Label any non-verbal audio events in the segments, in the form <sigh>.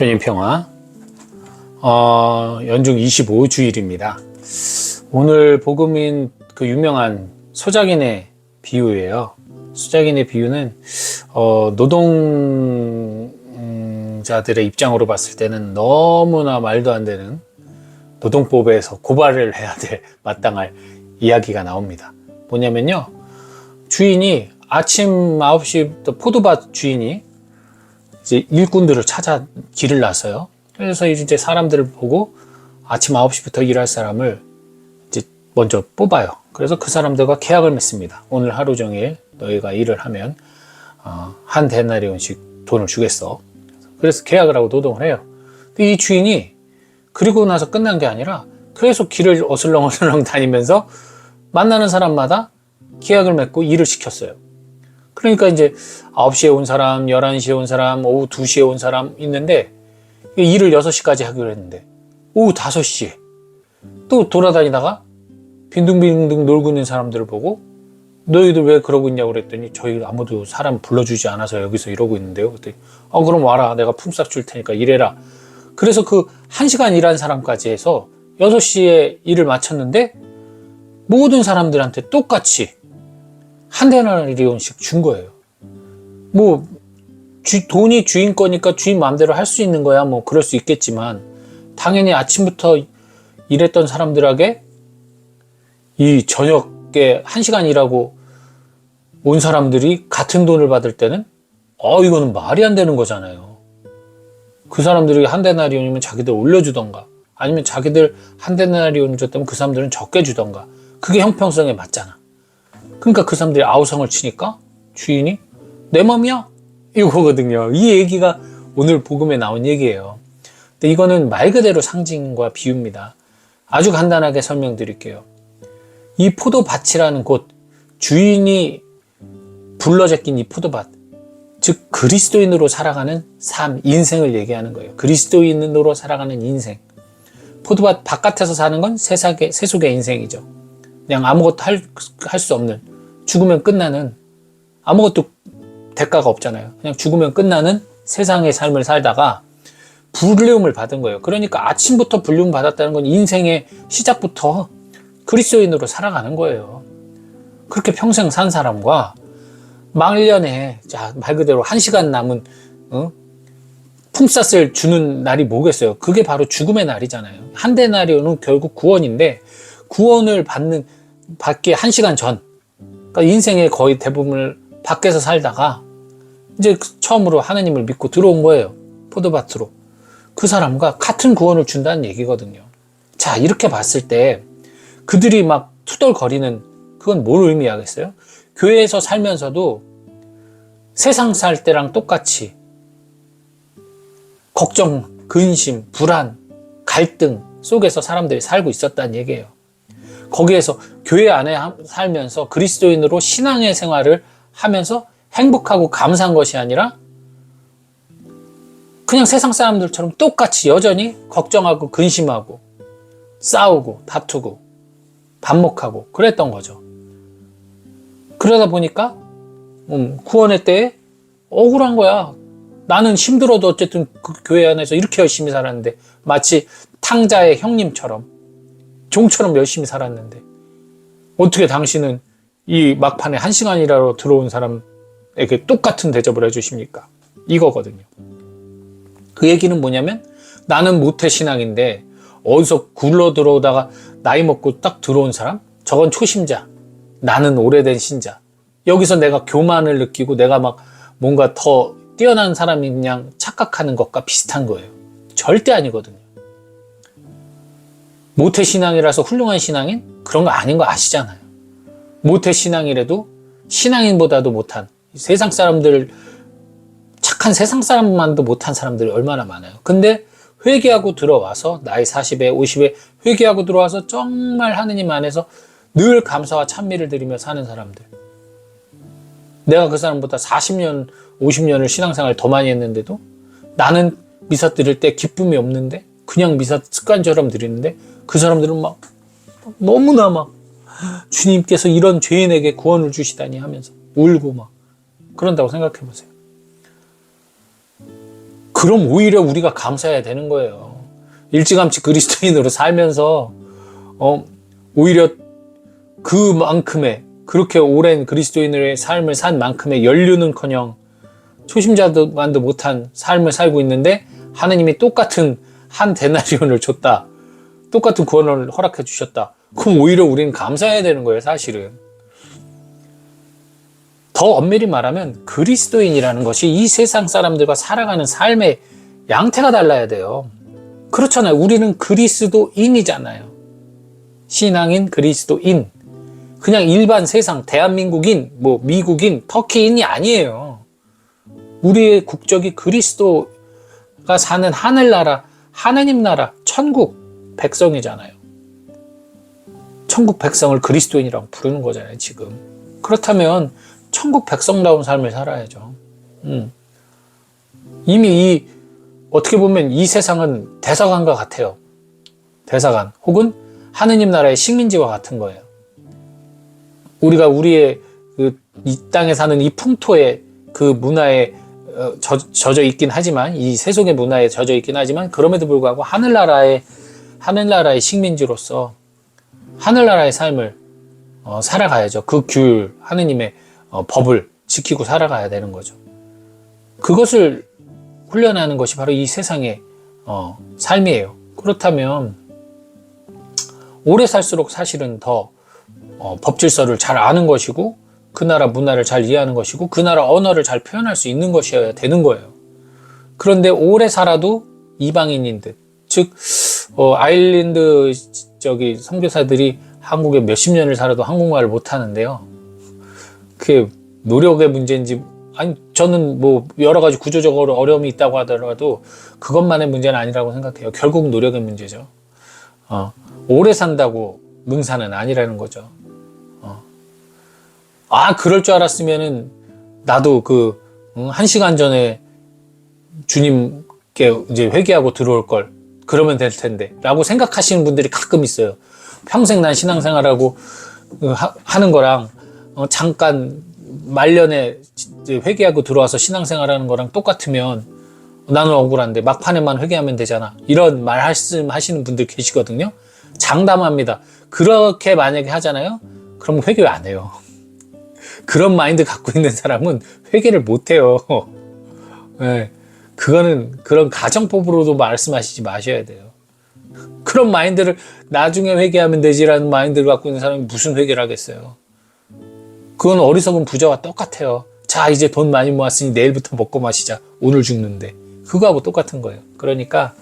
주님 평화. 어, 연중 25주일입니다. 오늘 복음인 그 유명한 소작인의 비유예요. 소작인의 비유는 어, 노동자들의 입장으로 봤을 때는 너무나 말도 안 되는 노동법에서 고발을 해야 될 <laughs> 마땅할 이야기가 나옵니다. 뭐냐면요. 주인이 아침 9시부터 포도밭 주인이 이제 일꾼들을 찾아 길을 나서요. 그래서 이제 사람들을 보고 아침 9시부터 일할 사람을 이제 먼저 뽑아요. 그래서 그 사람들과 계약을 맺습니다. 오늘 하루 종일 너희가 일을 하면 어, 한 데나리온씩 돈을 주겠어. 그래서 계약을 하고 노동을 해요. 이 주인이 그리고 나서 끝난 게 아니라 계속 길을 어슬렁어슬렁 <laughs> 다니면서 만나는 사람마다 계약을 맺고 일을 시켰어요. 그러니까 이제 9시에 온 사람, 11시에 온 사람, 오후 2시에 온 사람 있는데 일을 6시까지 하기로 했는데 오후 5시에 또 돌아다니다가 빈둥빈둥 놀고 있는 사람들을 보고 너희들 왜 그러고 있냐고 그랬더니 저희 아무도 사람 불러주지 않아서 여기서 이러고 있는데요. 그랬더니 어 그럼 와라 내가 품삯 줄 테니까 일해라. 그래서 그 1시간 일한 사람까지 해서 6시에 일을 마쳤는데 모든 사람들한테 똑같이 한 데나리온씩 준 거예요. 뭐 주- 돈이 주인 거니까 주인 마음대로 할 수 있는 거야. 뭐 그럴 수 있겠지만 당연히 아침부터 일했던 사람들에게 이 저녁에 한 시간 일하고 온 사람들이 같은 돈을 받을 때는 어 이거는 말이 안 되는 거잖아요. 그 사람들이 한 데나리온이면 자기들 올려주던가 아니면 자기들 한 데나리온 줬다면 그 사람들은 적게 주던가 그게 형평성에 맞잖아. 그러니까 그 사람들이 아우성을 치니까 주인이 내 맘이야 이거거든요. 이 얘기가 오늘 복음에 나온 얘기예요. 근데 이거는 말 그대로 상징과 비유입니다. 아주 간단하게 설명드릴게요. 이 포도밭이라는 곳 주인이 불러 제낀 이 포도밭 즉 그리스도인으로 살아가는 삶, 인생을 얘기하는 거예요. 그리스도인으로 살아가는 인생. 포도밭 바깥에서 사는 건 세상의, 세속의 인생이죠. 그냥 아무것도 할, 할수 없는, 죽으면 끝나는, 아무것도 대가가 없잖아요. 그냥 죽으면 끝나는 세상의 삶을 살다가 불륜을 받은 거예요. 그러니까 아침부터 불륜 받았다는 건 인생의 시작부터 그리스도인으로 살아가는 거예요. 그렇게 평생 산 사람과 말년에 자, 말 그대로 한 시간 남은 어? 품삯을 주는 날이 뭐겠어요? 그게 바로 죽음의 날이잖아요. 한 대나리오는 결국 구원인데 구원을 받는 받기 한 시간 전, 그러니까 인생의 거의 대부분을 밖에서 살다가 이제 처음으로 하나님을 믿고 들어온 거예요. 포도밭으로. 그 사람과 같은 구원을 준다는 얘기거든요. 자, 이렇게 봤을 때 그들이 막 투덜거리는 그건 뭘 의미하겠어요? 교회에서 살면서도 세상 살 때랑 똑같이 걱정, 근심, 불안, 갈등 속에서 사람들이 살고 있었다는 얘기예요. 거기에서 교회 안에 하- 살면서 그리스도인으로 신앙의 생활을 하면서 행복하고 감사한 것이 아니라 그냥 세상 사람들처럼 똑같이 여전히 걱정하고 근심하고 싸우고 다투고 반목하고 그랬던 거죠. 그러다 보니까 음, 구원의 때에 억울한 거야. 나는 힘들어도 어쨌든 그 교회 안에서 이렇게 열심히 살았는데 마치 탕자의 형님처럼 종처럼 열심히 살았는데 어떻게 당신은 이 막판에 한 시간이라도 들어온 사람에게 똑같은 대접을 해주십니까? 이거거든요. 그 얘기는 뭐냐면 나는 모태 신앙인데 어디서 굴러 들어오다가 나이 먹고 딱 들어온 사람? 저건 초심자. 나는 오래된 신자. 여기서 내가 교만을 느끼고 내가 막 뭔가 더 뛰어난 사람이 그냥 착각하는 것과 비슷한 거예요. 절대 아니거든요. 모태 신앙이라서 훌륭한 신앙인? 그런 거 아닌 거 아시잖아요. 모태 신앙이라도 신앙인보다도 못한 세상 사람들 착한 세상 사람만도 못한 사람들이 얼마나 많아요. 근데 회개하고 들어와서 나이 40에 50에 회개하고 들어와서 정말 하느님 안에서 늘 감사와 찬미를 드리며 사는 사람들. 내가 그 사람보다 40년, 50년을 신앙생활 더 많이 했는데도 나는 미사 드릴 때 기쁨이 없는데 그냥 미사 습관처럼 드리는데 그 사람들은 막 너무나 막 주님께서 이런 죄인에게 구원을 주시다니 하면서 울고 막 그런다고 생각해 보세요. 그럼 오히려 우리가 감사해야 되는 거예요. 일찌감치 그리스도인으로 살면서 어, 오히려 그만큼의 그렇게 오랜 그리스도인의 삶을 산 만큼의 연륜은커녕 초심자만도 못한 삶을 살고 있는데 하느님이 똑같은 한 데나리온을 줬다. 똑같은 구원을 허락해 주셨다. 그럼 오히려 우리는 감사해야 되는 거예요, 사실은. 더 엄밀히 말하면 그리스도인이라는 것이 이 세상 사람들과 살아가는 삶의 양태가 달라야 돼요. 그렇잖아요. 우리는 그리스도인이잖아요. 신앙인 그리스도인. 그냥 일반 세상 대한민국인, 뭐 미국인, 터키인이 아니에요. 우리의 국적이 그리스도가 사는 하늘나라, 하나님 나라, 천국 백성이잖아요. 천국 백성을 그리스도인이라고 부르는 거잖아요, 지금. 그렇다면 천국 백성다운 삶을 살아야죠. 음. 이미 이 어떻게 보면 이 세상은 대사관과 같아요. 대사관 혹은 하느님 나라의 식민지와 같은 거예요. 우리가 우리의 그 이 땅에 사는 이 풍토의 그 문화에 어, 젖, 젖어 있긴 하지만 이 세속의 문화에 젖어 있긴 하지만 그럼에도 불구하고 하늘나라의 하늘나라의 식민지로서 하늘나라의 삶을 어, 살아가야죠. 그 규율 하느님의 어, 법을 지키고 살아가야 되는 거죠. 그것을 훈련하는 것이 바로 이 세상의 어, 삶이에요. 그렇다면 오래 살수록 사실은 더 어, 법질서를 잘 아는 것이고 그 나라 문화를 잘 이해하는 것이고 그 나라 언어를 잘 표현할 수 있는 것이어야 되는 거예요. 그런데 오래 살아도 이방인인 듯, 즉 어, 아일랜드 저기 선교사들이 한국에 몇십 년을 살아도 한국말을 못 하는데요. 그게 노력의 문제인지 아니 저는 뭐 여러 가지 구조적으로 어려움이 있다고 하더라도 그것만의 문제는 아니라고 생각해요. 결국 노력의 문제죠. 어, 오래 산다고 능사는 아니라는 거죠. 어. 아 그럴 줄 알았으면은 나도 그 한 시간 전에 주님께 이제 회개하고 들어올 걸 그러면 될 텐데 라고 생각하시는 분들이 가끔 있어요. 평생 난 신앙생활하고 어, 하- 하는 거랑 어, 잠깐 말년에 회개하고 들어와서 신앙생활하는 거랑 똑같으면 나는 억울한데 막판에만 회개하면 되잖아. 이런 말씀 하시는 분들 계시거든요. 장담합니다. 그렇게 만약에 하잖아요. 그럼 회개 왜안 해요? 그런 마인드 갖고 있는 사람은 회개를 못 해요. 네. 그거는 그런 가정법으로도 말씀하시지 마셔야 돼요. 그런 마인드를 나중에 회개하면 되지라는 마인드를 갖고 있는 사람이 무슨 회개를 하겠어요. 그건 어리석은 부자와 똑같아요. 자, 이제 돈 많이 모았으니 내일부터 먹고 마시자. 오늘 죽는데. 그거하고 똑같은 거예요. 그러니까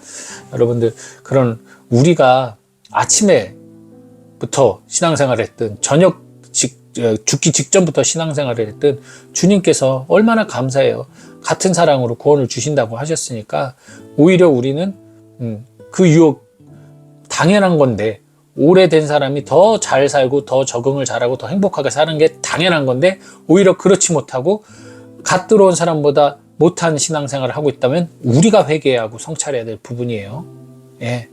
여러분들 그런 우리가 아침에부터 신앙생활을 했든 저녁 직, 어, 죽기 직전부터 신앙생활을 했든 주님께서 얼마나 감사해요. 같은 사랑으로 구원을 주신다고 하셨으니까 오히려 우리는 음, 그 유혹 당연한 건데 오래된 사람이 더 잘 살고 더 적응을 잘하고 더 행복하게 사는 게 당연한 건데 오히려 그렇지 못하고 갓 들어온 사람보다 못한 신앙생활을 하고 있다면 우리가 회개해야 하고 성찰해야 될 부분이에요. 예.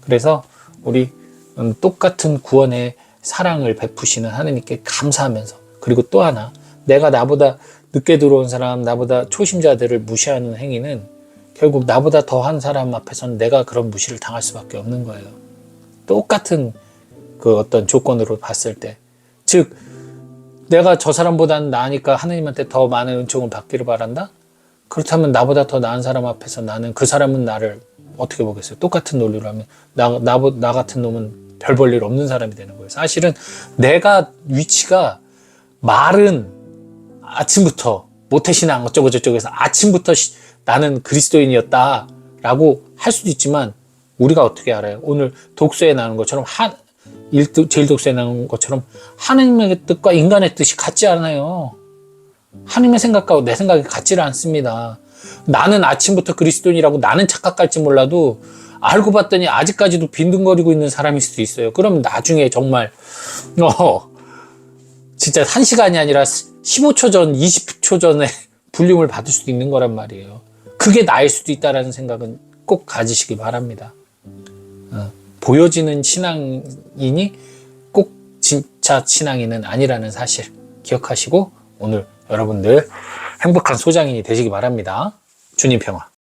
그래서 우리 음, 똑같은 구원의 사랑을 베푸시는 하느님께 감사하면서 그리고 또 하나 내가 나보다 늦게 들어온 사람 나보다 초심자들을 무시하는 행위는 결국 나보다 더한 사람 앞에서는 내가 그런 무시를 당할 수밖에 없는 거예요. 똑같은 그 어떤 조건으로 봤을 때. 즉, 내가 저 사람보다는 나으니까 하느님한테 더 많은 은총을 받기를 바란다? 그렇다면 나보다 더 나은 사람 앞에서 나는 그 사람은 나를 어떻게 보겠어요? 똑같은 논리로 하면 나, 나, 나 같은 놈은 별 볼 일 없는 사람이 되는 거예요. 사실은 내가 위치가 말은 아침부터 모태신앙 어쩌고저쩌고해서 아침부터 시- 나는 그리스도인이었다라고 할 수도 있지만 우리가 어떻게 알아요? 오늘 독서에 나오는 것처럼 한 일독 제일 독서에 나오는 것처럼 하나님의 뜻과 인간의 뜻이 같지 않아요. 하나님의 생각과 내 생각이 같지를 않습니다. 나는 아침부터 그리스도인이라고 나는 착각할지 몰라도 알고 봤더니 아직까지도 빈둥거리고 있는 사람일 수도 있어요. 그러면 나중에 정말 어 진짜 한 시간이 아니라 15초 전, 20초 전에 <laughs> 불림을 받을 수도 있는 거란 말이에요. 그게 나일 수도 있다라는 생각은 꼭 가지시기 바랍니다. 어, 보여지는 신앙인이 꼭 진짜 신앙인은 아니라는 사실 기억하시고 오늘 여러분들 행복한 소장인이 되시기 바랍니다. 주님 평화.